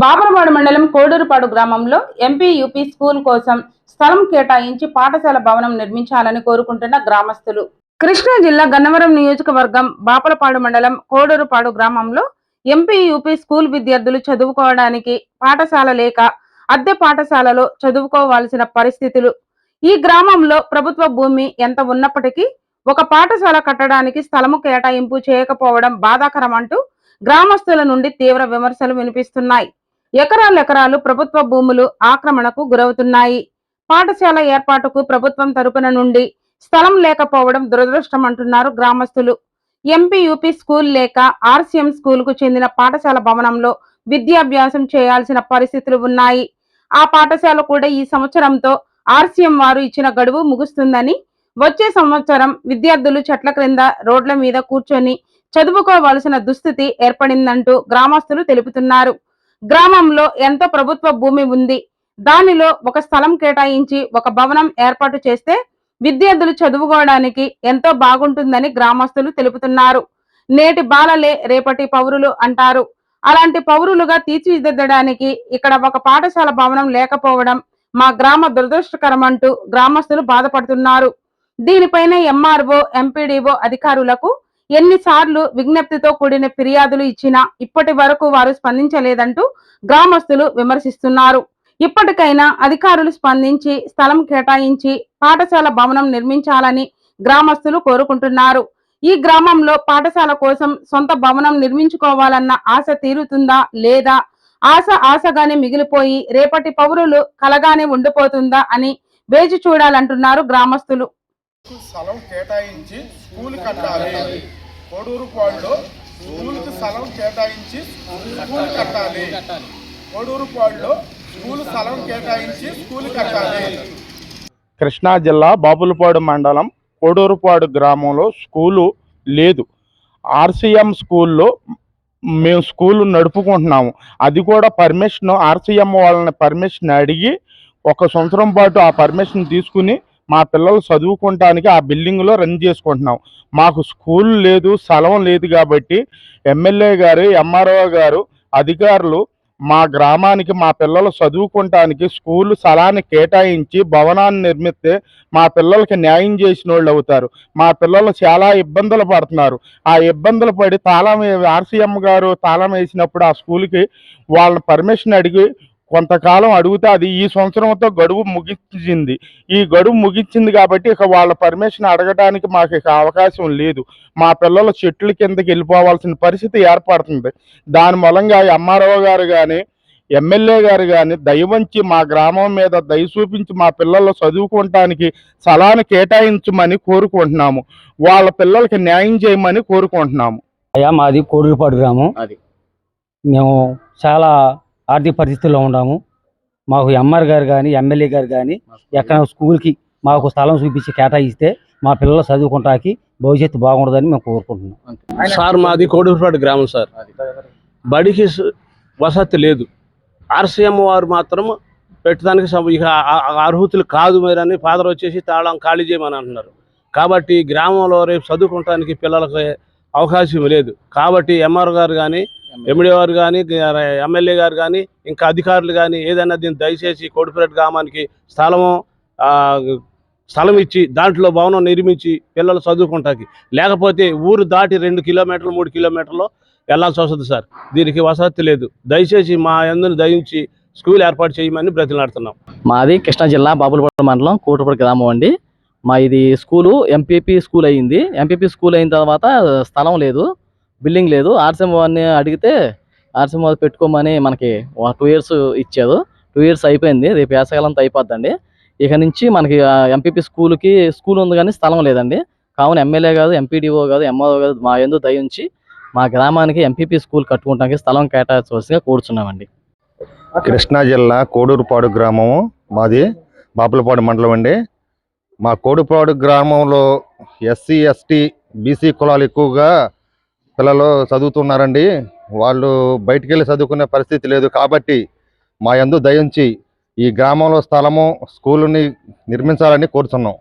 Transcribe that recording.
బాపరవాడ మండలం కోడూరుపాడు గ్రామంలో MP UP school కోసం స్థలం కేటాయించి పాఠశాల భవనం నిర్మించాలని కోరుకుంటున్న గ్రామస్తులు. కృష్ణా జిల్లా గన్నవరం నియోజకవర్గం బాపలపాడు మండలం కోడూరుపాడు గ్రామంలో ఎంపీ యూపీ స్కూల్ విద్యార్థులు చదువుకోవడానికి పాఠశాల లేక అద్దె పాఠశాలలో చదువుకోవాల్సిన పరిస్థితులు. ఈ గ్రామంలో ప్రభుత్వ భూమి ఎంత ఉన్నప్పటికీ ఒక పాఠశాల కట్టడానికి స్థలము కేటాయింపు చేయకపోవడం బాధాకరం అంటూ గ్రామస్తుల నుండి తీవ్ర విమర్శలు వినిపిస్తున్నాయి. ఎకరాలు ఎకరాలు ప్రభుత్వ భూములు ఆక్రమణకు గురవుతున్నాయి. పాఠశాల ఏర్పాటుకు ప్రభుత్వం తరపున నుండి స్థలం లేకపోవడం దురదృష్టం అంటున్నారు గ్రామస్తులు. ఎంపీ యూపీ స్కూల్ లేక ఆర్సీఎం స్కూల్కు చెందిన పాఠశాల భవనంలో విద్యాభ్యాసం చేయాల్సిన పరిస్థితులు ఉన్నాయి. ఆ పాఠశాల కూడా ఈ సంవత్సరంతో ఆర్సీఎం వారు ఇచ్చిన గడువు ముగుస్తుందని వచ్చే సంవత్సరం విద్యార్థులు చెట్ల క్రింద రోడ్ల మీద కూర్చొని చదువుకోవాల్సిన దుస్థితి ఏర్పడిందంటూ గ్రామస్తులు తెలుపుతున్నారు. గ్రామంలో ఎంతో ప్రభుత్వ భూమి ఉంది? దానిలో ఒక స్థలం కేటాయించి ఒక భవనం ఏర్పాటు చేస్తే విద్యార్థులు చదువుకోవడానికి ఎంతో బాగుంటుందని గ్రామస్తులు తెలుపుతున్నారు. నేటి బాలలే రేపటి పౌరులు అంటారు. అలాంటి పౌరులుగా తీర్చిదిద్దడానికి ఇక్కడ ఒక పాఠశాల భవనం లేకపోవడం మా గ్రామ దురదృష్టకరం అంటూ గ్రామస్తులు బాధపడుతున్నారు. దీనిపైన ఎంఆర్ఓ ఎంపీడీఓ అధికారులకు ఎన్నిసార్లు విజ్ఞప్తితో కూడిన ఫిర్యాదులు ఇచ్చినా ఇప్పటి వరకు వారు స్పందించలేదంటూ గ్రామస్తులు విమర్శిస్తున్నారు. ఇప్పటికైనా అధికారులు స్పందించి స్థలం కేటాయించి పాఠశాల భవనం నిర్మించాలని గ్రామస్తులు కోరుకుంటున్నారు. ఈ గ్రామంలో పాఠశాల కోసం సొంత భవనం నిర్మించుకోవాలన్న ఆశ తీరుతుందా లేదా? ఆశ ఆశగానే మిగిలిపోయి రేపటి పౌరులు కలగానే ఉండిపోతుందా అని వేచి చూడాలంటున్నారు గ్రామస్తులు. స్థలం కేటాయించి స్కూల్ కట్టాలి. కోడూరు పాడులో స్కూల్కి స్థలం కేటాయించి స్కూల్ కట్టాలి. కోడూరు పాడులో స్కూల్ స్థలం కేటాయించి స్కూల్ కట్టాలి. కృష్ణా జిల్లా బాపులపాడు మండలం కోడూరుపాడు గ్రామంలో స్కూలు లేదు. ఆర్సీఎం స్కూల్లో మేము స్కూల్ నడుపుకుంటున్నాము. అది కూడా పర్మిషన్ ఆర్సీఎం వాళ్ళని పర్మిషన్ అడిగి ఒక సంవత్సరం పాటు ఆ పర్మిషన్ తీసుకుని మా పిల్లలు చదువుకోవటానికి ఆ బిల్డింగ్లో రన్ చేసుకుంటున్నాం. మాకు స్కూల్ లేదు స్థలం లేదు కాబట్టి ఎమ్మెల్యే గారు ఎంఆర్ఓ గారు అధికారులు మా గ్రామానికి మా పిల్లలు చదువుకోవటానికి స్కూల్ స్థలాన్ని కేటాయించి భవనాన్ని నిర్మిస్తే మా పిల్లలకి న్యాయం చేసిన వాళ్ళు అవుతారు. మా పిల్లలు చాలా ఇబ్బందులు పడుతున్నారు. ఆ ఇబ్బందులు పడి తాళం ఆర్సీఎం గారు తాళం వేసినప్పుడు ఆ స్కూల్కి వాళ్ళ పర్మిషన్ అడిగి కొంతకాలం అడుగుతే అది ఈ సంవత్సరంతో గడువు ముగించింది. ఈ గడువు ముగించింది కాబట్టి ఇక వాళ్ళ పర్మిషన్ అడగడానికి మాకు ఇక అవకాశం లేదు. మా పిల్లలు చెట్ల కిందకి వెళ్ళిపోవాల్సిన పరిస్థితి ఏర్పడుతుంది. దాని మూలంగా ఎంఆర్ఓ గారు కానీ ఎమ్మెల్యే గారు కానీ దయవంచి మా గ్రామం మీద దయ చూపించి మా పిల్లలు చదువుకోవటానికి స్థలాన్ని కేటాయించమని కోరుకుంటున్నాము. వాళ్ళ పిల్లలకి న్యాయం చేయమని కోరుకుంటున్నాము. అయ్యా మాది కోడూరుపాడు గ్రామం. అది. మేము చాలా ఆర్థిక పరిస్థితుల్లో ఉన్నాము. మాకు ఎంఆర్ గారు కానీ ఎమ్మెల్యే గారు కానీ ఎక్కడ స్కూల్కి మాకు స్థలం చూపించి కేటాయిస్తే మా పిల్లలు చదువుకుంటాకి భవిష్యత్తు బాగుండదని మేము కోరుకుంటున్నాం. సార్ మాది కోడూరుపాడు గ్రామం సార్. బడికి వసతి లేదు. ఆర్సీఎం వారు మాత్రం పెట్టడానికి ఇక అర్హతలు కాదు మీరు అని ఫాదర్ వచ్చేసి తాళం ఖాళీ చేయమని అంటున్నారు. కాబట్టి గ్రామంలో రేపు చదువుకోవటానికి పిల్లలకి అవకాశం లేదు. కాబట్టి ఎంఆర్ గారు కానీ ఎండి గారు కానీ ఎమ్మెల్యే గారు కానీ ఇంకా అధికారులు కానీ ఏదైనా దీన్ని దయచేసి కోడిపేట గ్రామానికి స్థలము ఆ, స్థలం ఇచ్చి దాంట్లో భవనం నిర్మించి పిల్లలు చదువుకుంటాకి. లేకపోతే ఊరు దాటి రెండు కిలోమీటర్లు మూడు కిలోమీటర్లు వెళ్ళాల్సి వస్తుంది సార్. దీనికి వసతి లేదు. దయచేసి మా అందరిని దయించి స్కూల్ ఏర్పాటు చేయమని బ్రతిలాడుతున్నాం మాది కృష్ణా జిల్లా బాబులపట్ల మండలం కోటపడి గ్రామం అండి. మా ఇది స్కూలు ఎంపీపీ స్కూల్ అయ్యింది ఎంపీపీ స్కూల్ అయిన తర్వాత స్థలం లేదు. బిల్డింగ్ లేదు. ఆర్సీఎం అడిగితే ఆర్సీఎం పెట్టుకోమని మనకి టూ ఇయర్స్ ఇచ్చారు. టూ ఇయర్స్ అయిపోయింది. రేపు వేసవికాలంతో అయిపోద్దండి. ఇక నుంచి మనకి ఎంపీపీ స్కూల్కి స్కూల్ ఉంది కానీ స్థలం లేదండి. కావున ఎమ్మెల్యే కాదు ఎంపీడీఓ కాదు ఎంఆర్ఓ కాదు మా ఎందు దయించి మా గ్రామానికి ఎంపీపీ స్కూల్ కట్టుకోవడానికి స్థలం కేటాయించవలసిగా కోరుచున్నామండి. కృష్ణా జిల్లా కోడూరుపాడు గ్రామము మాది. బాపులపాడు మండలం అండి. మా కోడుపాడు గ్రామంలో ఎస్సీ ఎస్టీ బీసీ కులాలు ఎక్కువగా పిల్లలు చదువుతున్నారండి. వాళ్ళు బయటికి వెళ్ళి చదువుకునే పరిస్థితి లేదు కాబట్టి మా యందు దయించి ఈ గ్రామంలో స్థలము స్కూలుని నిర్మించాలని కోరుతున్నాం